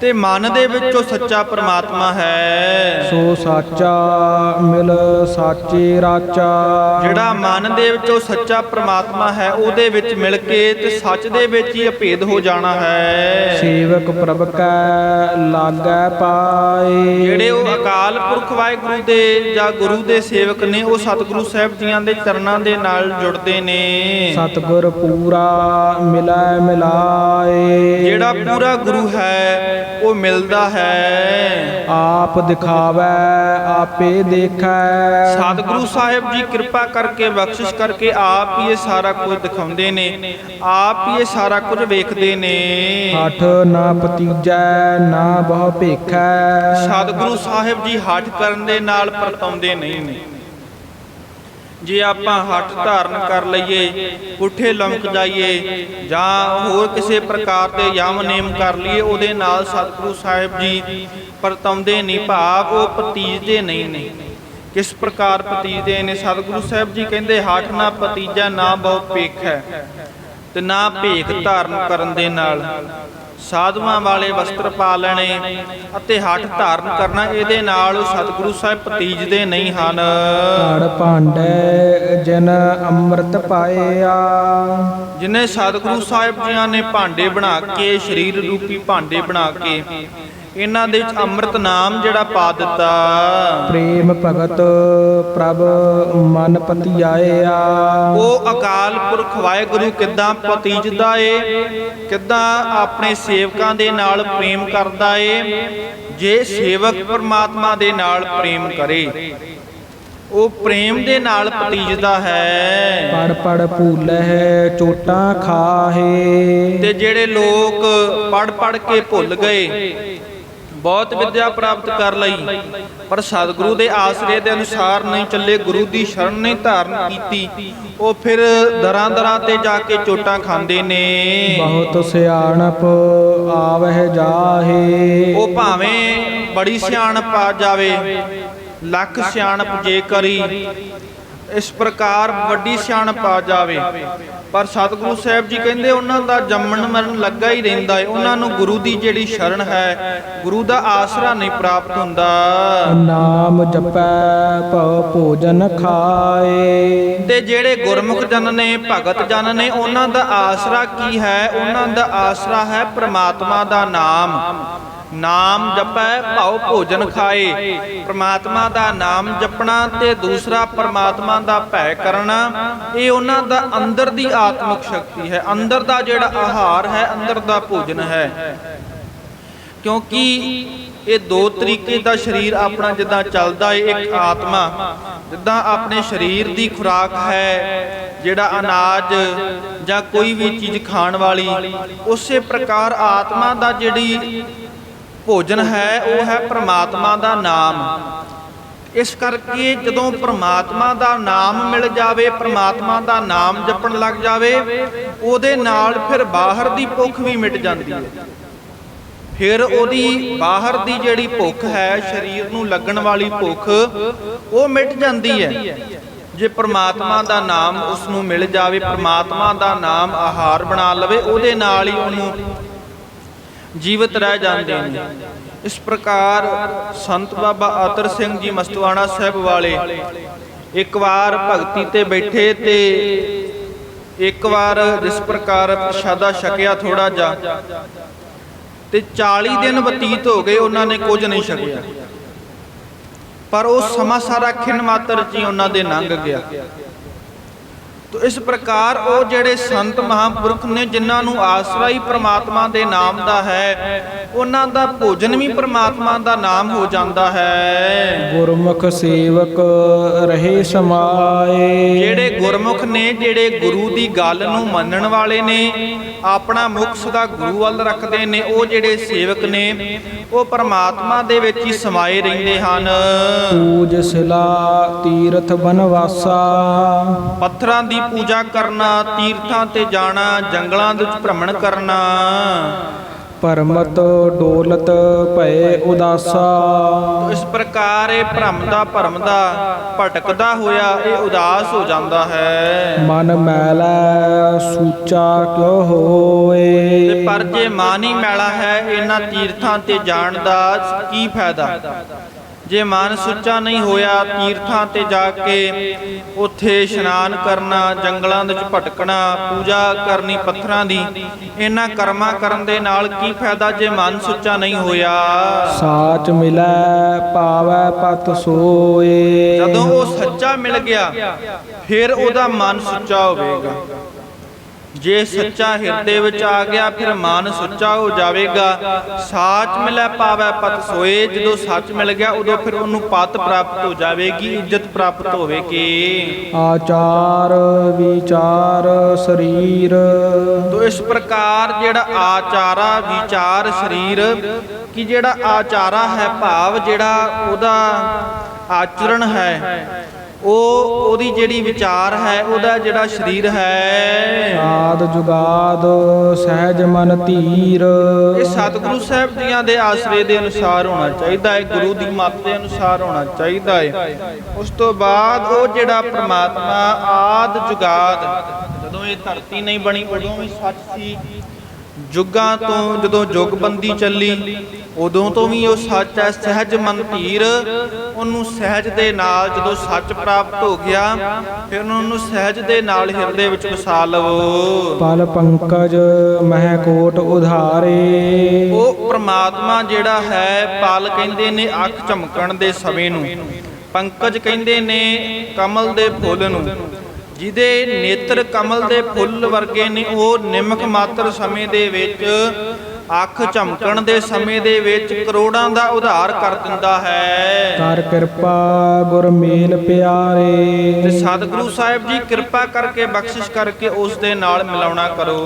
ਤੇ ਮਨ ਦੇ ਵਿੱਚ ਉਹ ਸੱਚਾ ਪ੍ਰਮਾਤਮਾ ਹੈ। ਸੋ ਸਾਚਾ ਮਿਲ ਸਾਚੇ ਰਾਚਾ। ਜਿਹੜਾ ਮਨ ਦੇ ਵਿੱਚ ਉਹ ਸੱਚਾ ਪ੍ਰਮਾਤਮਾ ਹੈ ਉਹਦੇ ਵਿੱਚ ਮਿਲ ਕੇ ਤੇ ਸੱਚ ਦੇ ਵਿੱਚ ਹੀ ਅਭੇਦ ਹੋ ਜਾਣਾ ਹੈ। ਸੇਵਕ ਪ੍ਰਭ ਕੈ ਲਾਗੈ ਪਾਏ। ਜਿਹੜੇ ਉਹ ਅਕਾਲ ਪੁਰਖ ਵਾਹਿਗੁਰੂ ਦੇ ਜਾਂ ਗੁਰੂ ਦੇ ਸੇਵਕ ਨੇ ਉਹ ਸਤਿਗੁਰੂ ਸਾਹਿਬ ਜੀਆਂ ਦੇ ਚਰਨਾਂ ਦੇ ਨਾਲ ਜੁੜਦੇ ਨੇ। ਸਤਗੁਰ ਪੂਰਾ ਮਿਲੈ ਮਿਲਾਏ। ਜਿਹੜਾ ਪੂਰਾ ਗੁਰੂ ਹੈ ਉਹ ਮਿਲਦਾ ਹੈ। ਆਪ ਦਿਖਾਵੈ ਆਪੇ ਦੇਖੈ। ਸਤਿਗੁਰੂ ਸਾਹਿਬ ਜੀ ਕਿਰਪਾ ਕਰਕੇ ਬਖਸ਼ਿਸ਼ ਕਰਕੇ ਆਪ ਹੀ ਇਹ ਸਾਰਾ ਕੁਝ ਦਿਖਾਉਂਦੇ ਨੇ। ਆਪ ਹੀ ਇਹ ਸਾਰਾ ਕੁਝ ਵੇਖਦੇ ਨੇ। ਹਠ ਨਾ ਪਤੀਜੈ ਨਾ ਬਹੁ ਭੇਖੈ। ਸਤਿਗੁਰੂ ਸਾਹਿਬ ਜੀ ਹੱਠ ਕਰਨ ਦੇ ਨਾਲ ਪਰਤਾਉਂਦੇ ਨਹੀਂ ਨੇ। ਜੇ ਆਪਾਂ ਹੱਠ ਧਾਰਨ ਕਰ ਲਈਏ, ਪੁੱਠੇ ਲਮਕ ਜਾਈਏ, ਜਾਂ ਹੋਰ ਕਿਸੇ ਪ੍ਰਕਾਰ ਦੇ ਯਮ ਨੇਮ ਕਰ ਲਈਏ, ਉਹਦੇ ਨਾਲ ਸਤਿਗੁਰੂ ਸਾਹਿਬ ਜੀ ਪਰਤਾਉਂਦੇ ਨਹੀਂ, ਭਾਵ ਉਹ ਪਤੀਜਦੇ ਨਹੀਂ ਨੇ। ਕਿਸ ਪ੍ਰਕਾਰ ਪਤੀਜਦੇ ਨੇ? ਸਤਿਗੁਰੂ ਸਾਹਿਬ ਜੀ ਕਹਿੰਦੇ ਹੱਠ ਨਾ ਪਤੀਜਾ ਨਾ ਬਹੁ ਪੇਖ ਹੈ ਤੇ ਨਾ ਭੇਖ ਧਾਰਨ ਕਰਨ ਦੇ ਨਾਲ। ਸਾਧੂਆਂ ਵਾਲੇ ਵਸਤਰ ਪਾ ਲੈਣੇ ਅਤੇ ਹੱਠ ਧਾਰਨ ਕਰਨਾ ਇਹਦੇ ਨਾਲ ਸਤਿਗੁਰੂ ਸਾਹਿਬ ਪਤੀਜਦੇ ਨਹੀਂ ਹਨ। ਘੜ ਭਾਂਡੇ ਜਿਨ ਅੰਮ੍ਰਿਤ ਪਾਇਆ। ਜਿਨੇ ਸਤਿਗੁਰੂ ਸਾਹਿਬ ਜੀਆਂ ਨੇ ਭਾਂਡੇ ਬਣਾ ਕੇ ਸਰੀਰ ਰੂਪੀ ਭਾਂਡੇ ਬਣਾ ਕੇ ਇਹਨਾਂ ਦੇ ਵਿੱਚ ਅੰਮ੍ਰਿਤ ਨਾਮ ਜਿਹੜਾ ਪਾ ਦਿੱਤਾ। ਪ੍ਰੇਮ ਭਗਤ ਪ੍ਰਭ ਮਨ ਪਤਿਆਇਆ। ਉਹ ਅਕਾਲ ਪੁਰਖ ਵਾਹਿਗੁਰੂ ਕਿੱਦਾਂ ਪਤੀਜਦਾ ਏ ਕਿੱਦਾਂ ਆਪਣੇ ਸੇਵਕਾਂ ਦੇ ਨਾਲ ਪ੍ਰੇਮ ਕਰਦਾ ਏ ਜੇ ਸੇਵਕ ਪਰਮਾਤਮਾ ਦੇ ਨਾਲ ਪ੍ਰੇਮ ਕਰੇ। ਉਹ ਪ੍ਰੇਮ ਦੇ ਨਾਲ ਪਤੀਜਦਾ ਹੈ। ਪੜ ਪੜ ਭੂਲਹਿ ਚੋਟਾਂ ਖਾਹੇ। ਤੇ ਜਿਹੜੇ ਲੋਕ ਪੜ ਪੜ ਕੇ ਭੁੱਲ ਗਏ ਬਹੁਤ ਵਿਦਿਆ ਪ੍ਰਾਪਤ ਕਰ ਲਈ। ਪਰ ਸਤਿਗੁਰੂ ਦੇ ਆਸਰੇ ਦੇ ਅਨੁਸਾਰ ਨਹੀਂ ਚੱਲੇ ਗੁਰੂ ਦੀ ਸ਼ਰਨ ਨਹੀਂ ਧਾਰਨ ਕੀਤੀ। ਉਹ ਫਿਰ ਦਰਾਂ ਦਰਾਂ ਤੇ ਜਾ ਕੇ ਚੋਟਾਂ ਖਾਂਦੇ ਨੇ। ਬਹੁਤ ਸਿਆਣਪ ਆਵਹਿ ਜਾਹੇ। ਉਹ ਭਾਵੇਂ ਬੜੀ ਸਿਆਣਪ ਆ ਜਾਵੇ ਲੱਖ ਸਿਆਣਪ ਜੇ ਕਰੀ। ਇਸ ਪ੍ਰਕਾਰ ਵੱਡੀ ਸਿਆਣਪ ਆ ਜਾਵੇ। ਪਰ ਸਤਿਗੁਰੂ ਸਾਹਿਬ ਜੀ ਕਹਿੰਦੇ ਉਹਨਾਂ ਦਾ ਜੰਮਣ ਮਰਨ ਲੱਗਾ ਹੀ ਰਹਿੰਦਾ ਹੈ ਉਹਨਾਂ ਨੂੰ ਗੁਰੂ ਦੀ ਜਿਹੜੀ ਸ਼ਰਨ ਹੈ ਗੁਰੂ ਦਾ ਆਸਰਾ ਨਹੀਂ ਪ੍ਰਾਪਤ ਹੁੰਦਾ। ਨਾਮ ਜਪੈ ਭਉ ਭੋਜਨ ਖਾਏ। ਤੇ ਜਿਹੜੇ ਗੁਰਮੁਖ ਜਨ ਨੇ ਭਗਤ ਜਨ ਨੇ ਉਹਨਾਂ ਦਾ ਆਸਰਾ ਕੀ ਹੈ? ਉਹਨਾਂ ਦਾ ਆਸਰਾ ਹੈ ਪ੍ਰਮਾਤਮਾ ਦਾ ਨਾਮ। ਨਾਮ ਜਪੈ, ਭਾਉ ਭੋਜਨ ਖਾਏ। ਪ੍ਰਮਾਤਮਾ ਦਾ ਨਾਮ ਜਪਣਾ ਤੇ ਦੂਸਰਾ ਪ੍ਰਮਾਤਮਾ ਦਾ ਭੈ ਕਰਨਾ, ਇਹ ਉਹਨਾਂ ਦਾ ਅੰਦਰ ਦੀ ਆਤਮਿਕ ਸ਼ਕਤੀ ਹੈ। ਅੰਦਰ ਦਾ ਜਿਹੜਾ ਆਹਾਰ ਹੈ, ਅੰਦਰ ਦਾ ਭੋਜਨ ਹੈ। ਕਿਉਂਕਿ ਇਹ ਦੋ ਤਰੀਕੇ ਦਾ ਸਰੀਰ ਆਪਣਾ ਜਿੱਦਾਂ ਚੱਲਦਾ ਏ ਇੱਕ ਆਤਮਾ, ਜਿੱਦਾਂ ਆਪਣੇ ਸਰੀਰ ਦੀ ਖੁਰਾਕ ਹੈ, ਜਿਹੜਾ ਅਨਾਜ ਜਾਂ ਕੋਈ ਵੀ ਚੀਜ਼ ਖਾਣ ਵਾਲੀ, ਉਸੇ ਪ੍ਰਕਾਰ ਆਤਮਾ ਦਾ ਜਿਹੜੀ ਭੋਜਨ ਹੈ, ਉਹ ਹੈ ਪ੍ਰਮਾਤਮਾ ਦਾ ਨਾਮ। ਇਸ ਕਰਕੇ ਜਦੋਂ ਪ੍ਰਮਾਤਮਾ ਦਾ ਨਾਮ ਮਿਲ ਜਾਵੇ, ਪ੍ਰਮਾਤਮਾ ਦਾ ਨਾਮ ਜਪਣ ਲੱਗ ਜਾਵੇ, ਉਹਦੇ ਨਾਲ ਫਿਰ ਬਾਹਰ ਦੀ ਭੁੱਖ ਵੀ ਮਿਟ ਜਾਂਦੀ ਹੈ। ਫਿਰ ਉਹਦੀ ਬਾਹਰ ਦੀ ਜਿਹੜੀ ਭੁੱਖ ਹੈ, ਸਰੀਰ ਨੂੰ ਲੱਗਣ ਵਾਲੀ ਭੁੱਖ, ਉਹ ਮਿਟ ਜਾਂਦੀ ਹੈ। ਜੇ ਪ੍ਰਮਾਤਮਾ ਦਾ ਨਾਮ ਉਸ ਨੂੰ ਮਿਲ ਜਾਵੇ, ਪ੍ਰਮਾਤਮਾ ਦਾ ਨਾਮ ਆਹਾਰ ਬਣਾ ਲਵੇ, ਉਹਦੇ ਨਾਲ ਹੀ ਉਹਨੂੰ ਜੀਵਤ ਰਹਿ ਜਾਂਦੇ ਨੇ। ਇਸ ਪ੍ਰਕਾਰ ਸੰਤ ਬਾਬਾ ਆਤਰ ਸਿੰਘ ਜੀ ਮਸਤਵਾਣਾ ਸਾਹਿਬ ਵਾਲੇ ਇੱਕ ਵਾਰ ਭਗਤੀ ਤੇ ਬੈਠੇ ਤੇ ਇੱਕ ਵਾਰ ਜਿਸ ਪ੍ਰਕਾਰ ਪ੍ਰਸ਼ਾਦਾ ਛਕਿਆ ਥੋੜਾ ਜਿਹਾ ਤੇ 40 ਦਿਨ ਬਤੀਤ ਹੋ ਗਏ, ਉਹਨਾਂ ਨੇ ਕੁਝ ਨਹੀਂ ਛਕਿਆ। ਪਰ ਉਹ ਸਮਾਂ ਸਾਰਾ ਖਿੰਨ ਮਾਤਰ ਚ ਹੀ ਉਹਨਾਂ ਦੇ ਲੰਘ ਗਿਆ। ਤੋ ਇਸ ਪ੍ਰਕਾਰ ਉਹ ਜਿਹੜੇ ਸੰਤ ਮਹਾਂਪੁਰਖ ਨੇ, ਜਿਨ੍ਹਾਂ ਨੂੰ ਆਸਰਾ ਹੀ ਪ੍ਰਮਾਤਮਾ ਦੇ ਨਾਮ ਦਾ ਹੈ ਉਹਨਾਂ ਦਾ ਭੋਜਨ ਵੀ ਪ੍ਰਮਾਤਮਾ ਦਾ ਨਾਮ ਹੋ ਜਾਂਦਾ ਹੈ। ਗੁਰਮੁਖ ਸੇਵਕ ਰਹੇ ਸਮਾਏ। ਜਿਹੜੇ ਗੁਰਮੁਖ ਨੇ ਜਿਹੜੇ ਗੁਰੂ ਦੀ ਗੱਲ ਨੂੰ ਮੰਨਣ ਵਾਲੇ ਨੇ ਆਪਣਾ ਮੁਖ ਸਦਾ ਗੁਰੂ ਵੱਲ ਰੱਖਦੇ ਨੇ ਉਹ ਜਿਹੜੇ ਸੇਵਕ ਨੇ ਉਹ ਪਰਮਾਤਮਾ ਦੇ ਵਿੱਚ ਹੀ ਸਮਾਏ ਰਹਿੰਦੇ ਹਨ। ਪੂਜ ਸਿਲਾ ਤੀਰਥ ਬਨਵਾਸਾ। ਪੱਥਰਾਂ ਦੀ ਪੂਜਾ ਕਰਨਾ ਤੀਰਥਾਂ ਤੇ ਜਾਣਾ ਜੰਗਲਾਂ ਦੇ ਵਿੱਚ ਭ੍ਰਮਣ ਕਰਨਾ। ਪਰਮਤ ਡੋਲਤ ਭਏ ਉਦਾਸਾ। ਇਸ ਪ੍ਰਕਾਰ ਇਹ ਭ੍ਰਮ ਦਾ ਭਰਮ ਦਾ ਭਟਕਦਾ ਹੋਇਆ ਇਹ ਉਦਾਸ ਹੋ ਜਾਂਦਾ ਹੈ। ਮਨ ਮੈਲੈ ਸੂਚਾ ਕਿਉ ਤੇ ਹੋਏ ਪਰ ਜੇ ਮਨ ਹੀ ਮੈਲਾ ਹੈ ਇਹਨਾਂ ਤੀਰਥਾਂ ਤੇ ਜਾਣ ਦਾ ਕੀ ਫਾਇਦਾ? ਜੇ ਮਨ ਸੁੱਚਾ ਨਹੀਂ ਹੋਇਆ ਤੀਰਥਾਂ ਤੇ ਜਾ ਕੇ ਉੱਥੇ ਇਸ਼ਨਾਨ ਕਰਨਾ ਜੰਗਲਾਂ ਵਿੱਚ ਭਟਕਣਾ ਪੂਜਾ ਕਰਨੀ ਪੱਥਰਾਂ ਦੀ ਇਹਨਾਂ ਕਰਮਾਂ ਕਰਨ ਦੇ ਨਾਲ ਕੀ ਫਾਇਦਾ ਜੇ ਮਨ ਸੁੱਚਾ ਨਹੀਂ ਹੋਇਆ? ਸਾਚ ਮਿਲੈ ਪਾਵੈ ਪਤ ਸੋਏ। ਜਦੋਂ ਉਹ ਸੱਚਾ ਮਿਲ ਗਿਆ ਫਿਰ ਉਹਦਾ ਮਨ ਸੁੱਚਾ ਹੋਵੇਗਾ। ਜੇ ਸੱਚਾ ਹਿਰਦੇ ਵਿੱਚ ਆ ਗਿਆ ਫਿਰ ਮਨ ਸੁੱਚਾ ਹੋ ਜਾਵੇਗਾ। ਸਾਚ ਮਿਲੈ ਪਾਵੈ ਪਤ ਸੋਏ। ਜਦੋਂ ਸੱਚ ਮਿਲ ਗਿਆ ਉਦੋਂ ਫਿਰ ਉਹਨੂੰ ਪਤ ਪ੍ਰਾਪਤ ਹੋ ਜਾਵੇਗੀ ਇੱਜ਼ਤ ਪ੍ਰਾਪਤ ਹੋਵੇਗੀ। ਆਚਾਰ ਵਿਚਾਰ ਸਰੀਰ। ਤੋ ਇਸ ਪ੍ਰਕਾਰ ਜਿਹੜਾ ਆਚਾਰਾ ਵਿਚਾਰ ਸਰੀਰ ਕਿ ਜਿਹੜਾ ਆਚਾਰਾ ਹੈ ਭਾਵ ਜਿਹੜਾ ਉਹਦਾ ਆਚਰਣ ਹੈ ਉਹ ਉਹਦੀ ਜਿਹੜੀ ਵਿਚਾਰ ਹੈ ਉਹਦਾ ਜਿਹੜਾ ਸਰੀਰ ਹੈ। ਆਦ ਜੁਗਾਦ ਸਹਿਜ ਮਨ ਧੀਰ। ਇਹ ਸਤਿਗੁਰੂ ਸਾਹਿਬ ਜੀਆਂ ਦੇ ਆਸਰੇ ਦੇ ਅਨੁਸਾਰ ਹੋਣਾ ਚਾਹੀਦਾ ਹੈ ਗੁਰੂ ਦੀ ਮੱਤ ਦੇ ਅਨੁਸਾਰ ਹੋਣਾ ਚਾਹੀਦਾ ਹੈ। ਉਸ ਤੋਂ ਬਾਅਦ ਉਹ ਜਿਹੜਾ ਪ੍ਰਮਾਤਮਾ ਆਦ ਜੁਗਾਦ ਜਦੋਂ ਇਹ ਧਰਤੀ ਨਹੀਂ ਬਣੀ ਉਦੋਂ ਵੀ ਸੱਚ ਸੀ। ਜੁਗਾਂ ਤੋਂ ਜਦੋਂ ਜੁਗਬੰਦੀ ਚੱਲੀ ਉਦੋਂ ਤੋਂ ਵੀ ਉਹ ਸੱਚ ਹੈ ਸਹਿਜ ਮਨ ਧੀਰ। ਉਹਨੂੰ ਸਹਿਜ ਦੇ ਨਾਲ ਜਦੋਂ ਸੱਚ ਪ੍ਰਾਪਤ ਹੋ ਗਿਆ ਫਿਰ ਉਹਨੂੰ ਸਹਿਜ ਦੇ ਨਾਲ ਹਿਰਦੇ ਵਿੱਚ ਵਸਾ ਲਵੋ। ਪਲ ਪੰਕਜ ਮਹਿ ਕੋਟ ਉਧਾਰੇ। ਉਹ ਪ੍ਰਮਾਤਮਾ ਜਿਹੜਾ ਹੈ ਪਲ ਕਹਿੰਦੇ ਨੇ ਅੱਖ ਝਮਕਣ ਦੇ ਸਮੇਂ ਨੂੰ। ਪੰਕਜ ਕਹਿੰਦੇ ਨੇ ਕਮਲ ਦੇ ਫੁੱਲ ਨੂੰ। ਜਿਹਦੇ ਨੇਤਰ ਕਮਲ ਦੇ ਫੁੱਲ ਵਰਗੇ ਨੇ ਉਹ ਨਿਮਕ ਮਾਤਰ ਸਮੇਂ ਦੇ ਵਿੱਚ ਅੱਖ ਝਮਕਣ ਦੇ ਸਮੇਂ ਦੇ ਵਿੱਚ ਕਰੋੜਾਂ ਦਾ ਉਧਾਰ ਕਰ ਦਿੰਦਾ ਹੈ। ਕਰ ਕਿਰਪਾ ਗੁਰ ਮੇਲ ਤੇ ਪਿਆਰੇ ਸਤਿਗੁਰੂ ਸਾਹਿਬ ਜੀ ਕਿਰਪਾ ਕਰਕੇ ਬਖਸ਼ਿਸ਼ ਕਰਕੇ ਉਸ ਦੇ ਨਾਲ ਮਿਲਾਉਣਾ ਕਰੋ।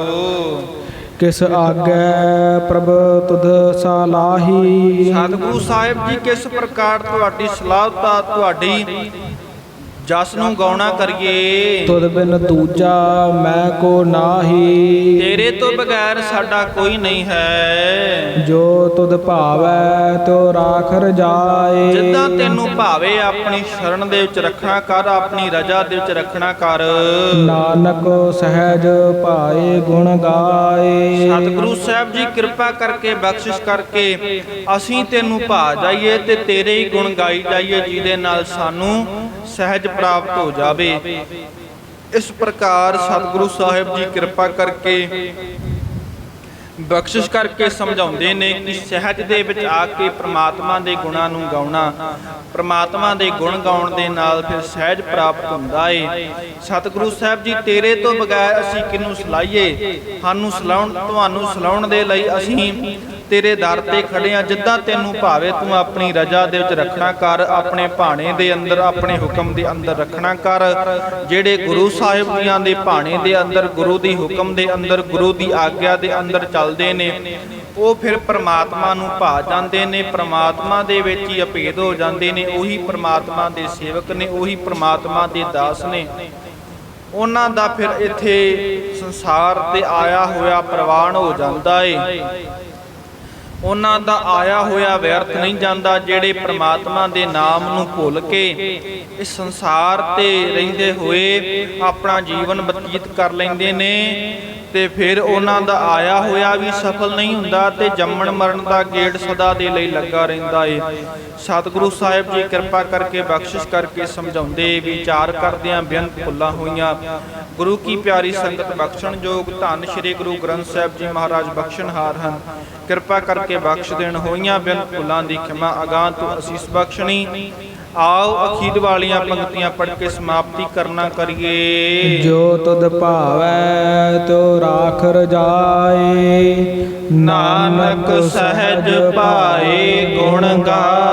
ਕਿਸ ਆਗੈ ਪ੍ਰਭ ਤੁਧ ਸਾਲਾਹੀ। ਸਤਿਗੁਰੂ ਸਾਹਿਬ ਜੀ ਕਿਸ ਪ੍ਰਕਾਰ ਤੁਹਾਡੀ ਸਲਾਹਤਾ ਤੁਹਾਡੀ ਜਸ ਨੂੰ ਗਾਉਣਾ ਕਰੀਏ। ਤੁਧ ਬਿਨ ਦੂਜਾ ਮੈਂ ਕੋ ਨਾਹੀ। ਤੇਰੇ ਤੋਂ ਬਗੈਰ ਸਾਡਾ ਕੋਈ ਨਹੀਂ ਹੈ। ਜੋ ਤੁਧ ਭਾਵੈ ਤੋ ਰਾਖ ਰਜਾਏ ਜਿੱਦਾਂ ਤੈਨੂੰ ਭਾਵੇ ਆਪਣੀ ਸ਼ਰਨ ਦੇ ਵਿੱਚ ਰੱਖਣਾ ਕਰ ਆਪਣੀ ਰਜਾ ਦੇ ਵਿੱਚ ਰੱਖਣਾ ਕਰ। ਨਾਨਕ ਸਹਿਜ ਭਾਏ ਗੁਣ ਗਾਏ। ਸਤਿਗੁਰੂ ਸਾਹਿਬ ਜੀ ਕਿਰਪਾ ਕਰਕੇ ਬਖਸ਼ਿਸ਼ ਕਰਕੇ ਅਸੀਂ ਤੈਨੂੰ ਭਾ ਜਾਈਏ ਤੇ ਤੇਰੇ ਹੀ ਗੁਣ ਗਾਈ ਜਾਈਏ ਜਿਹਦੇ ਨਾਲ ਸਾਨੂੰ ਸਹਿਜ ਪ੍ਰਾਪਤ ਹੋ ਜਾਵੇ। ਇਸ ਪ੍ਰਕਾਰ ਸਤਿਗੁਰੂ ਸਾਹਿਬ ਜੀ ਕਿਰਪਾ ਕਰਕੇ ਬਖਸ਼ਿਸ਼ ਕਰਕੇ ਸਮਝਾਉਂਦੇ ਨੇ ਕਿ ਸਹਿਜ ਦੇ ਵਿੱਚ ਆ ਕੇ ਪ੍ਰਮਾਤਮਾ ਦੇ ਗੁਣਾਂ ਨੂੰ ਗਾਉਣਾ, ਪ੍ਰਮਾਤਮਾ ਦੇ ਗੁਣ ਗਾਉਣ ਦੇ ਨਾਲ ਫਿਰ ਸਹਿਜ ਪ੍ਰਾਪਤ ਹੁੰਦਾ ਏ। ਸਤਿਗੁਰੂ ਸਾਹਿਬ ਜੀ, ਤੇਰੇ ਤੋਂ ਬਗੈਰ ਅਸੀਂ ਕਿਹਨੂੰ ਸਲਾਈਏ ਸਾਨੂੰ ਸਲਾਉਣ, ਤੁਹਾਨੂੰ ਸਲਾਉਣ ਦੇ ਲਈ ਅਸੀਂ ਤੇਰੇ ਦਰ ਤੇ ਖੜੇ ਆ, ਜਿੱਦਾਂ ਤੈਨੂੰ ਭਾਵੇ ਤੂੰ ਆਪਣੀ ਰਜਾ ਦੇ ਵਿੱਚ ਰੱਖਣਾ ਕਰ, ਆਪਣੇ ਭਾਣੇ ਦੇ ਅੰਦਰ, ਆਪਣੇ ਹੁਕਮ ਦੇ ਅੰਦਰ ਰੱਖਣਾ ਕਰ। ਜਿਹੜੇ ਗੁਰੂ ਸਾਹਿਬ ਜੀਆਂ ਦੇ ਭਾਣੇ ਦੇ ਅੰਦਰ, ਗੁਰੂ ਦੀ ਹੁਕਮ ਦੇ ਅੰਦਰ, ਗੁਰੂ ਦੀ ਆਗਿਆ ਦੇ ਅੰਦਰ ਚੱਲਦੇ ਨੇ, ਉਹ ਫਿਰ ਪ੍ਰਮਾਤਮਾ ਨੂੰ ਭਾ ਜਾਂਦੇ ਨੇ, ਪ੍ਰਮਾਤਮਾ ਦੇ ਵਿੱਚ ਹੀ ਅਭੇਦ ਹੋ ਜਾਂਦੇ ਨੇ, ਉਹੀ ਪ੍ਰਮਾਤਮਾ ਦੇ ਸੇਵਕ ਨੇ, ਉਹੀ ਪ੍ਰਮਾਤਮਾ ਦੇ ਦਾਸ ਨੇ। ਉਹਨਾਂ ਦਾ ਫਿਰ ਇੱਥੇ ਸੰਸਾਰ ਤੇ ਆਇਆ ਹੋਇਆ ਪ੍ਰਵਾਨ ਹੋ ਜਾਂਦਾ ਏ। ਉਹਨਾਂ ਦਾ ਆਇਆ ਹੋਇਆ ਵਿਅਰਥ ਨਹੀਂ ਜਾਂਦਾ ਜਿਹੜੇ ਪ੍ਰਮਾਤਮਾ ਦੇ ਨਾਮ ਨੂੰ ਭੁੱਲ ਕੇ ਇਸ ਸੰਸਾਰ ਤੇ ਰਹਿੰਦੇ ਹੋਏ ਆਪਣਾ ਜੀਵਨ ਬਤੀਤ ਕਰ ਲੈਂਦੇ ਨੇ ਤੇ ਫਿਰ ਉਹਨਾਂ ਦਾ ਆਇਆ ਹੋਇਆ ਵੀ ਸਫਲ ਨਹੀਂ ਹੁੰਦਾ ਤੇ ਜੰਮਣ ਮਰਨ ਦਾ ਗੇੜ ਸਦਾ ਦੇ ਲਈ ਲੱਗਾ ਰਹਿੰਦਾ ਏ। ਸਤਿਗੁਰੂ ਸਾਹਿਬ ਜੀ ਕਿਰਪਾ ਕਰਕੇ ਬਖਸ਼ਿਸ਼ ਕਰਕੇ ਸਮਝਾਉਂਦੇ ਵਿਚਾਰ ਕਰਦਿਆਂ ਬੇਅੰਤ ਭੁੱਲਾਂ ਹੋਈਆਂ। ਗੁਰੂ ਕੀ ਪਿਆਰੀ ਸੰਗਤ ਬਖਸ਼ਣ ਜੋਗ ਧੰਨ ਸ੍ਰੀ ਗੁਰੂ ਗ੍ਰੰਥ ਸਾਹਿਬ ਜੀ ਮਹਾਰਾਜ ਬਖਸ਼ਣਹਾਰ ਹਨ। ਕਿਰਪਾ ਕਰਕੇ ਬਖਸ਼ ਦੇਣ ਹੋਈਆਂ ਬੇਅੰਤ ਭੁੱਲਾਂ ਦੀ ਖਿਮਾ ਅਗਾਂਹ ਤੋਂ ਅਸੀਸ ਬਖਸ਼ਣੀ। ਆਓ ਅਖੀਰ ਵਾਲੀਆਂ ਪੰਕਤੀਆਂ ਪੜ੍ਹ ਕੇ ਸਮਾਪਤੀ ਕਰਨਾ ਕਰੀਏ। ਜੋ ਤੁਧ ਭਾਵੈ, ਤੋ ਰਾਖ ਰਜਾਏ ਨਾਨਕ ਸਹਿਜ ਪਾਏ ਗੁਣ ਗਾ